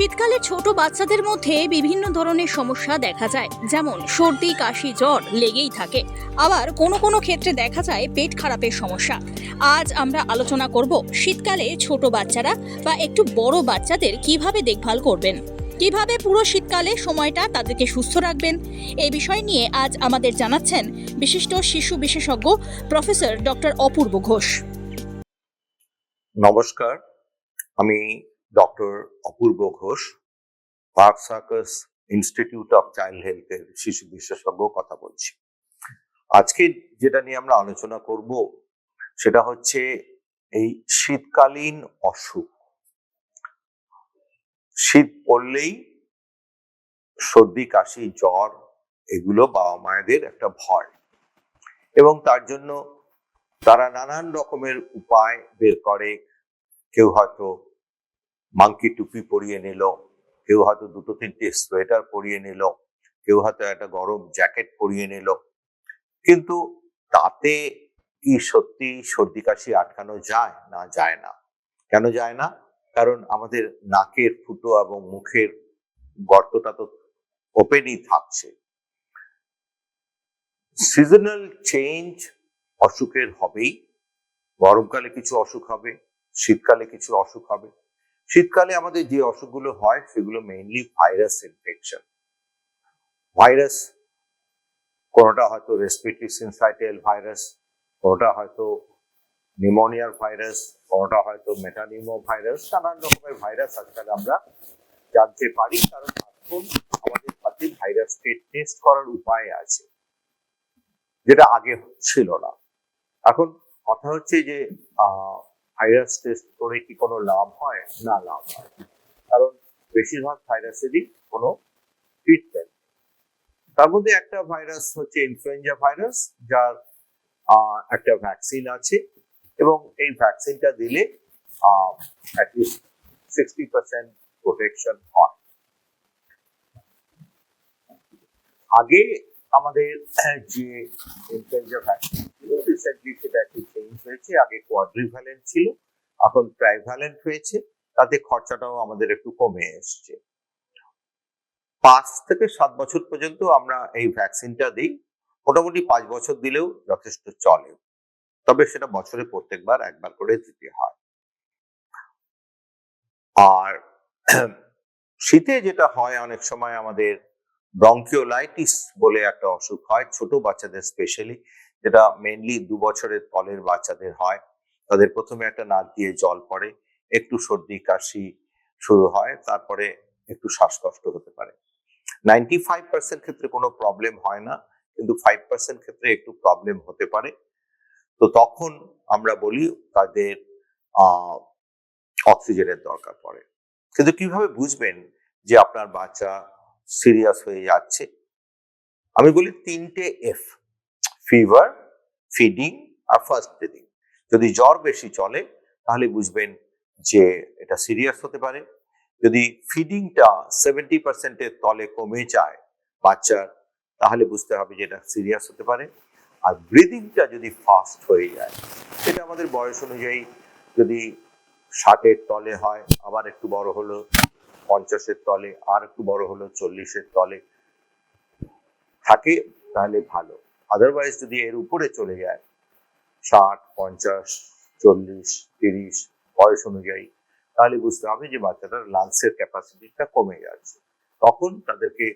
শীতকালে ছোট বাচ্চাদের মধ্যে বিভিন্ন ধরনের সমস্যা দেখা যায়। যেমন সর্দি, কাশি, জ্বর লেগেই থাকে। আবার কোনো কোনো ক্ষেত্রে দেখা যায় পেট খারাপের সমস্যা। আজ আমরা আলোচনা করব শীতকালে ছোট বাচ্চারা বা একটু বড় বাচ্চাদের কীভাবে দেখভাল করবেন। কীভাবে পুরো শীতকালে সময়টা তাদেরকে সুস্থ রাখবেন? এই বিষয় নিয়ে আজ আমাদের জানাচ্ছেন বিশিষ্ট শিশু বিশেষজ্ঞ প্রফেসর ডক্টর অপূর্ব ঘোষ। নমস্কার, আমি doctor Apurba Ghosh, park circus institute of child হেলথের শিশু বিশেষজ্ঞ কথা বলছি। আজকে যেটা নিয়ে আমরা আলোচনা করব সেটা হচ্ছে এই শীতকালীন অসুখ। শীত পড়লেই সর্দি, কাশি, জ্বর এগুলো বাবা মায়েদের একটা ভয় এবং তার জন্য তারা নানান রকমের উপায় বের করে। কেউ হয়তো মাংকি টুপি পরিয়ে নিল, কেউ হয়তো দুটো তিনটে সোয়েটার পরিয়ে নিল, কেউ হয়তো একটা গরম জ্যাকেট পরিয়ে নিল। কিন্তু তাতে কি সত্যি সর্দি কাশি আটকানো যায় না যায় না? কেন যায় না? কারণ আমাদের নাকের ফুটো এবং মুখের গর্তটা তো ওপেনই থাকছে। সিজনাল চেঞ্জ অসুখের হবেই। গরমকালে কিছু অসুখ হবে, শীতকালে কিছু অসুখ হবে। শীতকালে আমাদের যে অসুখগুলো হয়, সেগুলো মেইনলি ভাইরাস ইনফেকশন ভাইরাস কোনোটা হয়তো রেসপিরেটরি সিনসাইটেল ভাইরাস কোনোটা হয়তো নিউমোনিয়ার ভাইরাস কোনোটা হয়তো মেটানিমো ভাইরাস নানান রকমের ভাইরাস আজকাল আমরা জানতে পারি, কারণ এখন আমাদের হাতে ভাইরাসকে টেস্ট করার উপায় আছে, যেটা আগে ছিল না। এখন কথা হচ্ছে যে ভাইরাস টেস্ট করে কি কোনো লাভ হয়? না, লাভ হয় কারণ বেশিরভাগ ভাইরাসেরই কোনো ট্রিটমেন্ট তার মধ্যে একটা ভাইরাস হচ্ছে ইনফ্লুয়েঞ্জা ভাইরাস যার একটা ভ্যাকসিন আছে এবং এই ভ্যাকসিনটা দিলে সিক্সটি পার্সেন্ট প্রোটেকশন হয়। আগে আমাদের যে ইনফ্লুয়েঞ্জা ভ্যাকসিন কোয়াড্রিভ্যালেন্ট ছিল, এখন ট্রাইভ্যালেন্ট হয়েছে, তাতে খরচাটাও আমাদের একটু কমে এসছে। পাঁচ থেকে সাত বছর পর্যন্ত আমরা এই ভ্যাকসিনটা দিই, মোটামুটি পাঁচ বছর দিলেও যথেষ্ট চলে। তবে সেটা বছরে প্রত্যেকবার একবার করে দিতে হয়। আর শীতে যেটা হয়, অনেক সময় আমাদের ব্রঙ্কিওলাইটিস বলে একটা অসুখ হয়, ছোট বাচ্চাদের স্পেশালি যেটা মেনলি দু বছরের তলের বাচ্চাদের হয়। তাদের প্রথমে একটা নাক দিয়ে জল পড়ে, একটু সর্দি, কাশি শুরু হয়, তারপরে একটু শ্বাসকষ্ট হতে পারে। নাইনটি ফাইভ পার্সেন্ট ক্ষেত্রে কোনো প্রবলেম হয় না, কিন্তু ফাইভ পার্সেন্ট ক্ষেত্রে একটু প্রবলেম হতে পারে। তো তখন আমরা বলি তাদের অক্সিজেনের দরকার পড়ে। কিন্তু কীভাবে বুঝবেন যে আপনার বাচ্চা সিরিয়াস হয়ে যাচ্ছে? আমি বলি তিনটে এফ ফিভার ফিডিং আর ফার্স্ট ব্রিদিং যদি জ্বর বেশি চলে, তাহলে বুঝবেন যে এটা সিরিয়াস হতে পারে। যদি ফিডিংটা সেভেন্টি পার্সেন্টের তলে কমে যায় বাচ্চার, তাহলে বুঝতে হবে যে এটা সিরিয়াস হতে পারে। আর ব্রিদিংটা যদি ফাস্ট হয়ে যায়, সেটা আমাদের বয়স অনুযায়ী যদি ষাটের তলে হয়, আবার একটু বড় হলো পঞ্চাশের তলে, আর একটু বড় হলো চল্লিশের তলে থাকে, তাহলে ভালো। আদারওয়াইজ যদি এর উপরে চলে যায়, ষাট, পঞ্চাশ, চল্লিশ, তিরিশ বয়স অনুযায়ী, তাহলে বুঝতে হবে যে বাচ্চাটার লাংসের ক্যাপাসিটিটা কমে যাচ্ছে। তখন তাদেরকে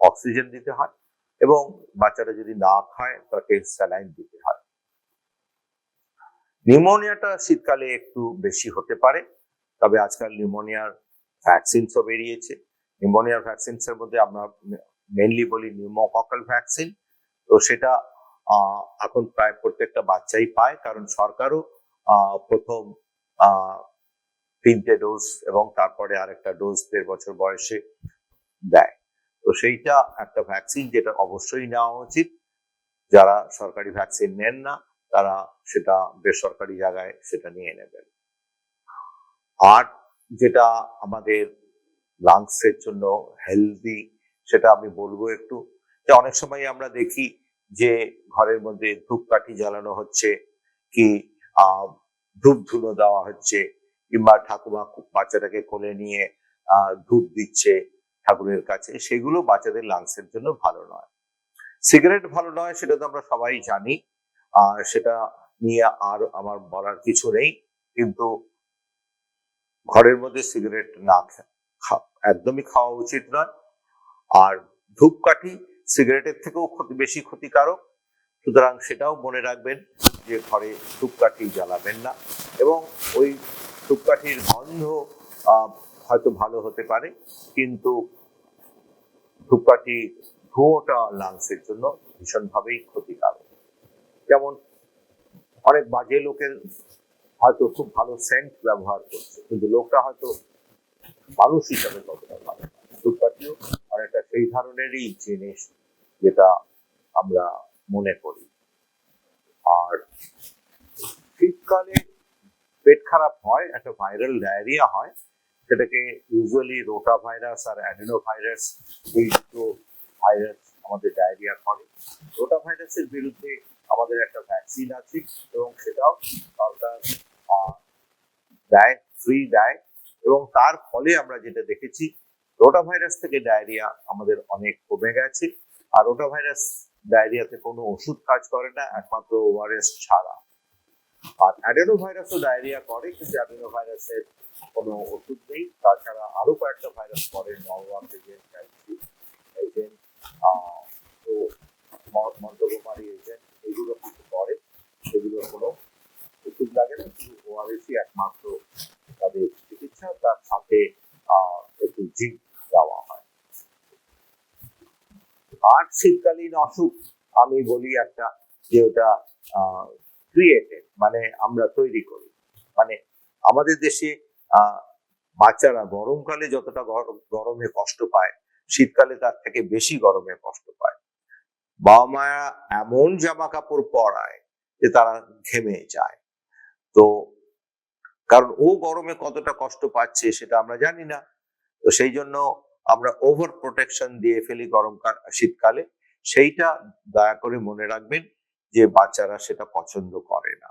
অক্সিজেন দিতে হয় এবং বাচ্চাটা যদি না খায়, তাকে স্যালাইন দিতে হয়। নিউমোনিয়াটা শীতকালে একটু বেশি হতে পারে, তবে আজকাল নিউমোনিয়ার ভ্যাকসিনসও বেরিয়েছে। নিউমোনিয়ার ভ্যাকসিনসের মধ্যে আমরা মেনলি বলি নিউমোককাল ভ্যাকসিন তো সেটা এখন প্রায় প্রত্যেকটা বাচ্চাই পায় কারণ সরকারও প্রথম তিনটে ডোজ এবং তারপরে আরেকটা ডোজ দেড় বছর বয়সে দেয়। তো সেইটা একটা ভ্যাকসিন যেটা অবশ্যই নেওয়া উচিত। যারা সরকারি ভ্যাকসিন নেন না, তারা সেটা বেসরকারি জায়গায় সেটা নিয়ে নেবেন। আর যেটা আমাদের লাংসের জন্য হেলদি সেটা আমি বলব একটু অনেক সময় আমরা দেখি যে ঘরের মধ্যে ধূপকাঠি জ্বালানো হচ্ছে, কি ধূপ ধুনো দেওয়া হচ্ছে, কিংবা ঠাকুমা বাচ্চাটাকে কোলে নিয়ে ধূপ দিচ্ছে ঠাকুরের কাছে, সেগুলো বাচ্চাদের লাংসের জন্য ভালো নয়। সিগারেট ভালো নয়, সেটা তো আমরা সবাই জানি। আর সেটা নিয়ে আর আমার বলার কিছু নেই, কিন্তু ঘরের মধ্যে সিগারেট না একদমই খাওয়া উচিত নয়। আর ধূপকাঠি সিগারেটের থেকেও বেশি ক্ষতিকারক সুতরাং সেটাও মনে রাখবেন যে ঘরে ধূপকাঠি জ্বালাবেন না এবং ওই ধূপকাঠির গন্ধ হয়তো ভালো হতে পারে, কিন্তু ধূপকাঠি ধোঁয়াটা লাংসের জন্য ভীষণভাবেই ক্ষতিকারক যেমন অনেক বাজে লোকের হয়তো খুব ভালো সেন্ট ব্যবহার করছে, কিন্তু লোকটা হয়তো মানুষ হিসাবে কতটা ভালো। ধূপকাঠিও অনেকটা সেই ধরনেরই জিনিস যেটা আমরা মনে করি। আর শীতকালে পেট খারাপ হয়, একটা ভাইরাল ডায়রিয়া হয়, সেটাকে ইউজুয়ালি রোটা ভাইরাস আর অ্যাডেনো ভাইরাস এই দুটো ভাইরাস আমাদের ডায়রিয়া করে। রোটা ভাইরাসের বিরুদ্ধে আমাদের একটা ভ্যাকসিন আছে এবং সেটাও সরকার দেয় ফ্রি দেয় এবং তার ফলে আমরা যেটা দেখেছি রোটা ভাইরাস থেকে ডায়রিয়া আমাদের অনেক কমে গেছে। আর রোটা ভাইরাস ডায়রিয়াতে কোনো ওষুধ কাজ করে না, একমাত্র ওআরএস ছাড়া। আর অ্যাডেনো ভাইরাসও ডায়রিয়া করে, কিন্তু অ্যাডেনো ভাইরাসের কোনো ওষুধ নেই। তাছাড়া আরও কয়েকটা ভাইরাস করে নরওয়ান এজেন্ট এজেন্ট তো মন্ত্রকুমারী এজেন্ট এগুলো কিছু করে সেগুলোর কোনো ওষুধ লাগে না শুধু ওআরএসই একমাত্র তাদের চিকিৎসা তার সাথে আহ, একটু জিঙ্ক দেওয়া হয় আর শীতকালীন অসুখ, আমি বলি একটা যে ওটা ক্রিয়েটেড মানে আমরা তৈরি করি। মানে আমাদের দেশে বাচ্চারা গরমকালে যতটা গর- গরমে কষ্ট পায়, শীতকালে তার থেকে বেশি গরমে কষ্ট পায়। বাবা মায়া এমন জামা কাপড় পরায় যে তারা ঘেমে যায়। তো, কারণ ও গরমে কতটা কষ্ট পাচ্ছে সেটা আমরা জানি না। তো সেই জন্য আমরা ওভার প্রোটেকশন দিয়ে ফেলি গরমকাল, শীতকালে, সেইটা দয়া করে মনে রাখবেন যে বাচ্চারা সেটা পছন্দ করে না.